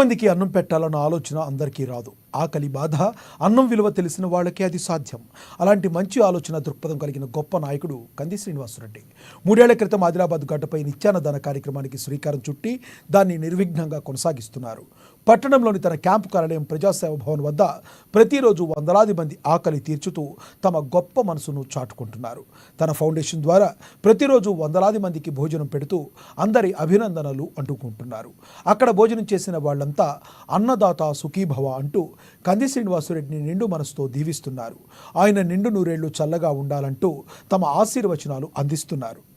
మందికి అన్నం పెట్టాలన్న ఆలోచన అందరికీ రాదు. ఆకలి బాధ అన్నం విలువ తెలిసిన వాళ్ళకే అది సాధ్యం. అలాంటి మంచి ఆలోచన దృక్పథం కలిగిన గొప్ప నాయకుడు కంది శ్రీనివాసరెడ్డి. మూడేళ్ళ క్రితం ఆదిలాబాద్ గడ్డపై నిత్యాన్నదాన కార్యక్రమానికి శ్రీకారం చుట్టి దాన్ని నిర్విఘ్నంగా కొనసాగిస్తున్నారు. పట్టణంలోని తన క్యాంపు కార్యాలయం ప్రజాసేవ భవన్ వద్ద ప్రతిరోజు వందలాది మంది ఆకలి తీర్చుతూ తమ గొప్ప మనసును చాటుకుంటున్నారు. తన ఫౌండేషన్ ద్వారా ప్రతిరోజు వందలాది మందికి భోజనం పెడుతూ అందరి అభినందనలు అంటుకుంటున్నారు. అక్కడ భోజనం చేసిన అంతా అన్నదాత సుఖీభవ అంటూ కంది శ్రీనివాసరెడ్డిని నిండు మనసుతో దీవిస్తున్నారు. ఆయన నిండు నూరేళ్ళు చల్లగా ఉండాలంటూ తమ ఆశీర్వచనాలు అందిస్తున్నారు.